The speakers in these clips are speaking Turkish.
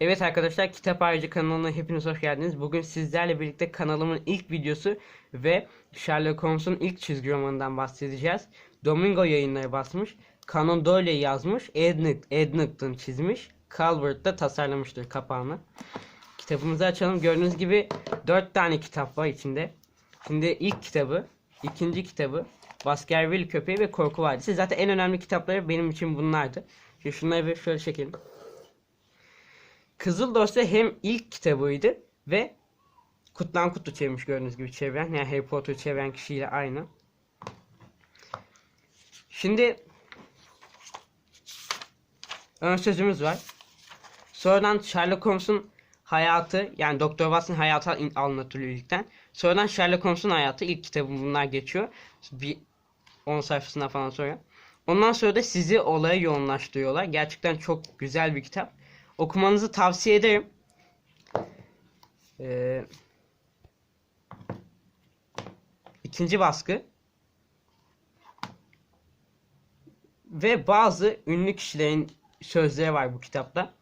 Evet arkadaşlar Kitap Ayrıcı kanalına hepiniz hoş geldiniz. Bugün sizlerle birlikte kanalımın ilk videosu ve Sherlock Holmes'un ilk çizgi romanından bahsedeceğiz. Domingo yayınları basmış. Conan Doyle yazmış. Ednut, Ednut'un çizmiş. Calvert da tasarlamıştır kapağını. Kitabımızı açalım. Gördüğünüz gibi 4 tane kitap var içinde. Şimdi ilk kitabı, ikinci kitabı, Baskerville Köpeği ve Korku Vadisi. Zaten en önemli kitapları benim için bunlardı. Şimdi şunları bir şöyle çekelim. Kızıl Dosya hem ilk kitabıydı ve Kutlan Kutlu çevirmiş gördüğünüz gibi çeviren. Yani Harry Potter'ı çeviren kişiyle aynı. Şimdi ön sözümüz var. Sonradan Sherlock Holmes'un hayatı yani Doktor Watson hayatı anlatılıyor ilkten. Sonradan Sherlock Holmes'un hayatı ilk kitabı bunlar geçiyor. Bir 10 sayfasından falan sonra. Ondan sonra da sizi olaya yoğunlaştırıyorlar. Gerçekten çok güzel bir kitap. Okumanızı tavsiye ederim. Ee, ikinci baskı. Ve bazı ünlü kişilerin sözleri var bu kitapta.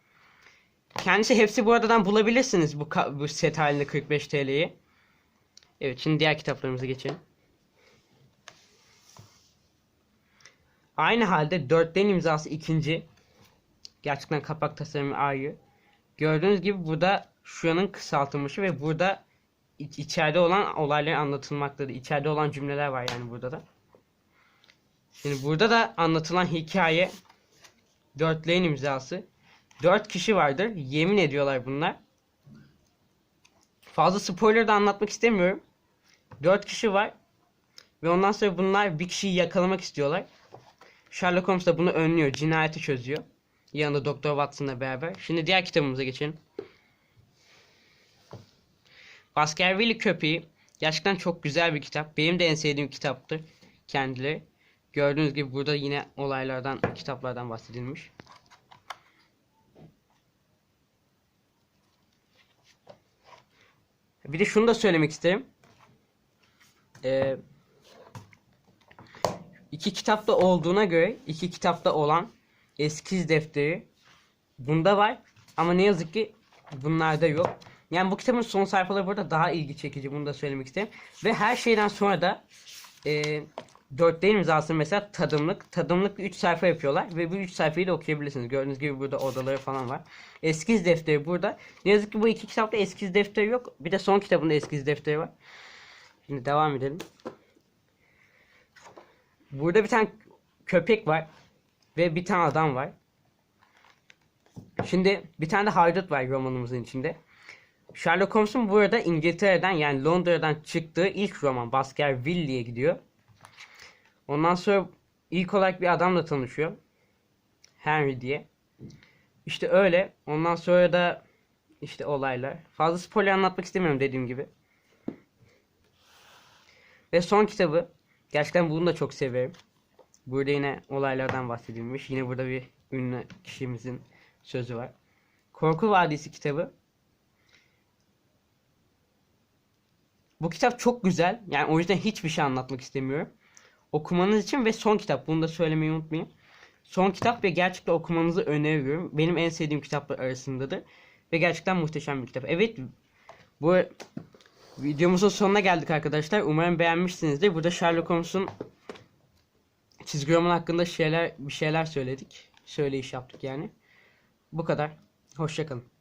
Kendisi hepsi bu aradan bulabilirsiniz bu, bu set halinde 45 TL'yi. Evet şimdi diğer kitaplarımıza geçelim. Aynı halde dörtlerin imzası ikinci. Gerçekten kapak tasarımı ayrı. Gördüğünüz gibi burada şuranın kısaltılmışı ve burada iç- içeride olan olaylar anlatılmaktadır. İçeride olan cümleler var yani burada da. Şimdi burada da anlatılan hikaye dörtlerin imzası. Dört kişi vardır. Yemin ediyorlar bunlar. Fazla spoiler da anlatmak istemiyorum. Dört kişi var. Ve ondan sonra bunlar bir kişiyi yakalamak istiyorlar. Sherlock Holmes da bunu önlüyor. Cinayeti çözüyor. Yanında Doktor Watson'la beraber. Şimdi diğer kitabımıza geçelim. Baskerville Köpeği. Gerçekten çok güzel bir kitap. Benim de en sevdiğim kitaptır. Kendileri. Gördüğünüz gibi burada yine olaylardan, kitaplardan bahsedilmiş. Bir de şunu da söylemek isterim. Ee, iki kitapta olduğuna göre iki kitapta olan eskiz defteri bunda var ama ne yazık ki bunlarda yok. Yani bu kitabın son sayfaları burada daha ilgi çekici bunu da söylemek isterim. Ve her şeyden sonra da e, dörtlerin imzası mesela tadımlık. Tadımlık 3 sayfa yapıyorlar ve bu 3 sayfayı da okuyabilirsiniz. Gördüğünüz gibi burada odaları falan var. Eskiz defteri burada. Ne yazık ki bu iki kitapta eskiz defteri yok. Bir de son kitabında eskiz defteri var. Şimdi devam edelim. Burada bir tane köpek var. Ve bir tane adam var. Şimdi bir tane de haydut var romanımızın içinde. Sherlock Holmes'un burada İngiltere'den yani Londra'dan çıktığı ilk roman Baskerville'ye gidiyor. Ondan sonra ilk olarak bir adamla tanışıyor. Henry diye. İşte öyle. Ondan sonra da işte olaylar. Fazla spoiler anlatmak istemiyorum dediğim gibi. Ve son kitabı. Gerçekten bunu da çok severim. Burada yine olaylardan bahsedilmiş. Yine burada bir ünlü kişimizin sözü var. Korku Vadisi kitabı. Bu kitap çok güzel. Yani o yüzden hiçbir şey anlatmak istemiyorum. Okumanız için ve son kitap. Bunu da söylemeyi unutmayın. Son kitap ve gerçekten okumanızı öneriyorum. Benim en sevdiğim kitaplar arasındadır. Ve gerçekten muhteşem bir kitap. Evet bu videomuzun sonuna geldik arkadaşlar. Umarım beğenmişsinizdir. Burada Sherlock Holmes'un çizgi roman hakkında şeyler bir şeyler söyledik. Söyleyiş yaptık yani. Bu kadar. Hoşçakalın.